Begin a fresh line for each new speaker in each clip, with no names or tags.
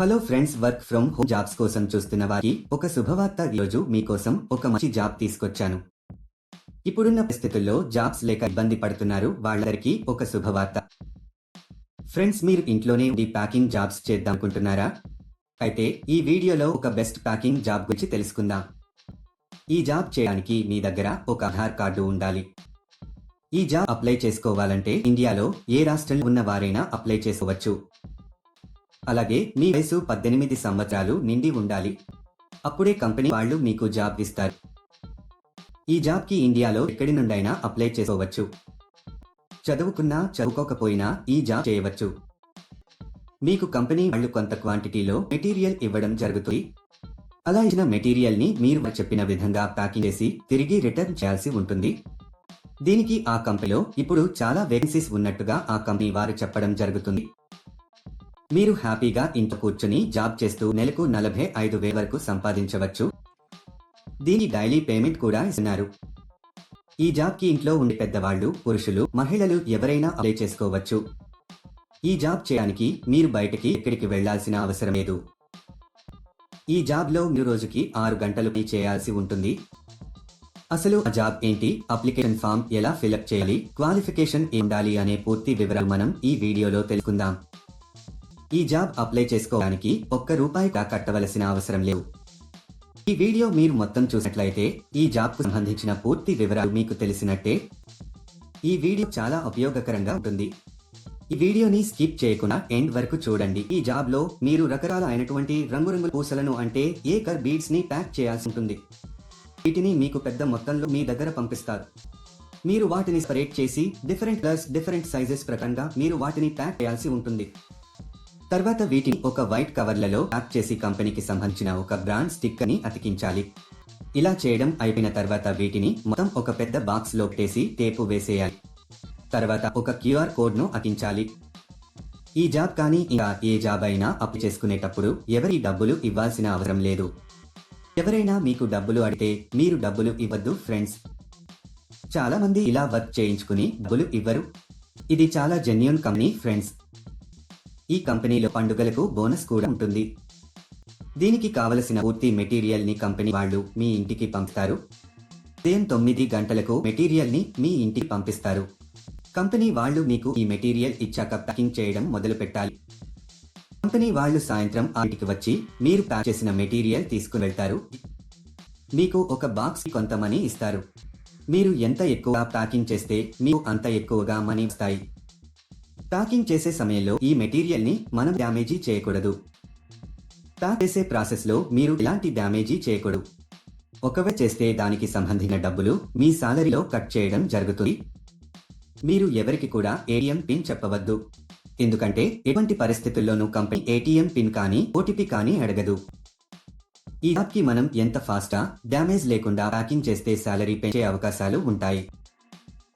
Hello friends work from home jobs కోసం చూస్తున్న వారికి ఒక శుభవార్త ఈరోజు మీకోసం ఒక మంచి జాబ్ తీసుకొచ్చాను. ఇప్పుడున్న పరిస్థితుల్లో జాబ్స్ లేక ఇబ్బంది పడుతున్నారు వాళ్ళందరికీ ఒక శుభవార్త. ఫ్రెండ్స్ మీరు ఇంట్లోనే ఉండి ప్యాకింగ్ జాబ్స్ చేద్దాం అనుకుంటున్నారా? అయితే ఈ వీడియోలో ఒక బెస్ట్ ప్యాకింగ్ జాబ్ గురించి తెలుసుకుందాం. ఈ జాబ్ చేయడానికి మీ దగ్గర ఒక ఆధార్ కార్డు ఉండాలి. ఈ జాబ్ అప్లై చేసుకోవాలంటే ఇండియాలో ఏ రాష్ట్రంలో ఉన్న వారైనా అప్లై చేసుకోవచ్చు. అలాగే మీ వయసు పద్దెనిమిది సంవత్సరాలు నిండి ఉండాలి. అప్పుడే కంపెనీ వాళ్ళు మీకు జాబ్ ఇస్తారు. ఈ జాబ్కి ఇండియాలో ఎక్కడి నుండైనా అప్లై చేసుకోవచ్చు. చదువుకున్నా చదువుకోకపోయినా ఈ జాబ్ చేయవచ్చు. మీకు కంపెనీ వాళ్ళు కొంత క్వాంటిటీలో మెటీరియల్ ఇవ్వడం జరుగుతుంది. అలా ఇచ్చిన మెటీరియల్ని మీరు చెప్పిన విధంగా ప్యాకింగ్ చేసి తిరిగి రిటర్న్ చేయాల్సి ఉంటుంది. దీనికి ఆ కంపెనీలో ఇప్పుడు చాలా వేకెన్సీస్ ఉన్నట్టుగా ఆ కంపెనీ వారు చెప్పడం జరుగుతుంది. మీరు హ్యాపీగా ఇంట్లో కూర్చుని జాబ్ చేస్తూ నెలకు నలభై ఐదు వేల వరకు సంపాదించవచ్చు. దీని డైలీ పేమెంట్ కూడా ఇస్తున్నారు. ఈ జాబ్కి ఇంట్లో ఉండే పెద్దవాళ్ళు పురుషులు మహిళలు ఎవరైనా అప్లై చేసుకోవచ్చు. ఈ జాబ్ చేయడానికి మీరు బయటకి ఎక్కడికి వెళ్ళాల్సిన అవసరం లేదు. ఈ జాబ్లో మీరు రోజుకి ఆరు గంటలు పని చేయాల్సి ఉంటుంది. అసలు ఆ జాబ్ ఏంటి? అప్లికేషన్ ఫామ్ ఎలా ఫిలప్ చేయాలి? క్వాలిఫికేషన్ ఏం ఉండాలి? అనే పూర్తి వివరాలు మనం ఈ వీడియోలో తెలుసుకుందాం. ఈ జాబ్ అప్లై చేసుకోవడానికి ఒక్క రూపాయి కట్టవలసిన అవసరం లేదు ఈ వీడియో మీరు మొత్తం చూసినట్లయితే ఈ జాబ్కు సంబంధించిన పూర్తి వివరాలు మీకు తెలిసినట్టే. ఈ వీడియో చాలా ఉపయోగకరంగా ఉంటుంది. ఈ వీడియోని స్కిప్ చేయకుండా ఎండ్ వరకు చూడండి. ఈ జాబ్లో మీరు రకరకాల అయినటువంటి రంగురంగుల పూసలను అంటే ఏ కర్ బీడ్స్ని ప్యాక్ చేయాల్సి ఉంటుంది. వీటిని మీకు పెద్ద మొత్తంలో మీ దగ్గర పంపిస్తారు. మీరు వాటిని స్ప్రేట్ చేసి డిఫరెంట్ కలర్స్ డిఫరెంట్ సైజెస్ ప్రకారంగా మీరు వాటిని ప్యాక్ చేయాల్సి ఉంటుంది. తర్వాత వీటిని ఒక వైట్ కవర్లలో ప్యాక్ చేసి కంపెనీకి సంబంధించిన ఒక బ్రాండ్ స్టిక్కర్ని అతికించాలి. ఇలా చేయడం అయిపోయిన తర్వాత వీటిని మొత్తం ఒక పెద్ద బాక్స్లో పెట్టేసి టేపు వేసేయాలి. తర్వాత ఒక క్యూఆర్ కోడ్ను అతికించాలి. ఈ జాబ్ కానీ ఇంకా ఏ జాబ్ అయినా అప్లై చేసుకునేటప్పుడు ఎవరి డబ్బులు ఇవ్వాల్సిన అవసరం లేదు. ఎవరైనా మీకు డబ్బులు అడితే మీరు డబ్బులు ఇవ్వద్దు ఫ్రెండ్స్. చాలా మంది ఇలా వర్క్ చేయించుకుని డబ్బులు ఇవ్వరు. ఇది చాలా జెన్యున్ కంపెనీ ఫ్రెండ్స్. ఈ కంపెనీలో పండుగలకు బోనస్ కూడా ఉంటుంది. దీనికి కావలసిన పూర్తి మెటీరియల్ని కంపెనీ వాళ్ళు మీ ఇంటికి పంపుతారు. ఉదయం తొమ్మిది గంటలకు మెటీరియల్ని మీ ఇంటికి పంపిస్తారు. కంపెనీ వాళ్ళు మీకు ఈ మెటీరియల్ ఇచ్చాక ప్యాకింగ్ చేయడం మొదలు పెట్టాలి. కంపెనీ వాళ్ళు సాయంత్రం ఆటికి వచ్చి మీరు ప్యాక్ చేసిన మెటీరియల్ తీసుకుని వెళ్తారు. మీకు ఒక బాక్స్ కొంత మనీ ఇస్తారు. మీరు ఎంత ఎక్కువ ప్యాకింగ్ చేస్తే మీకు అంత ఎక్కువగా మనీ ఇస్తాయి ప్యాకింగ్ చేసే సమయంలో ఈ మెటీరియల్ని మనం డ్యామేజీ చేయకూడదు. ప్యాక్ చేసే ప్రాసెస్లో మీరు ఎలాంటి డ్యామేజీ చేయకూడదు. ఒకవేళ చేస్తే దానికి సంబంధించిన డబ్బులు మీ సాలరీలో కట్ చేయడం జరుగుతుంది. మీరు ఎవరికి కూడా ఏటీఎం పిన్ చెప్పవద్దు. ఎందుకంటే ఎటువంటి పరిస్థితుల్లోనూ కంపెనీ ఏటీఎం పిన్ కానీ ఓటీపీ కానీ అడగదు. ఈ యాప్కి కి మనం ఎంత ఫాస్ట్ డ్యామేజ్ లేకుండా ప్యాకింగ్ చేస్తే సాలరీ పెంచే అవకాశాలు ఉంటాయి.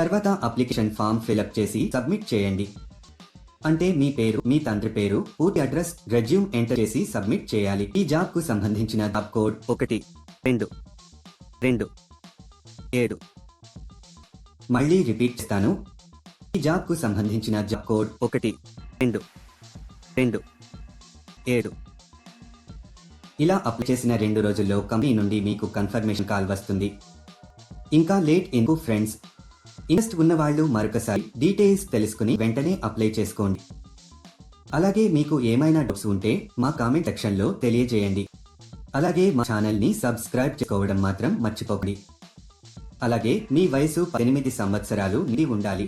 తర్వాత అప్లికేషన్ ఫామ్ ఫిలప్ చేసి సబ్మిట్ చేయండి. అంటే మీ పేరు మీ తండ్రి పేరు పూర్తి అడ్రస్ రెజ్యూమ్ ఎంటర్ చేసి సబ్మిట్ చేయాలి. ఈ జాబ్కు సంబంధించిన జాబ్ కోడ్ ఒకటి రెండు రెండు ఏడు. మళ్ళీ రిపీట్ చేస్తాను. ఈ జాబ్కు సంబంధించిన జాబ్ కోడ్ ఒకటి రెండు రెండు ఏడు. ఇలా అప్లై చేసిన రెండు రోజుల్లో కంపెనీ నుండి మీకు కన్ఫర్మేషన్ కాల్ వస్తుంది. ఇంకా లేట్ ఎందుకు ఫ్రెండ్స్ ఇంట్రెస్ట్ ఉన్నవాళ్ళు మరొకసారి డీటెయిల్స్ తెలుసుకుని వెంటనే అప్లై చేసుకోండి. అలాగే మీకు ఏమైనా డౌట్స్ ఉంటే మా కామెంట్ సెక్షన్లో తెలియజేయండి. అలాగే మా ఛానల్ని సబ్స్క్రైబ్ చేసుకోవడం మాత్రం మర్చిపోకండి. అలాగే మీ వయసు పద్దెనిమిది సంవత్సరాలు నిండి ఉండాలి.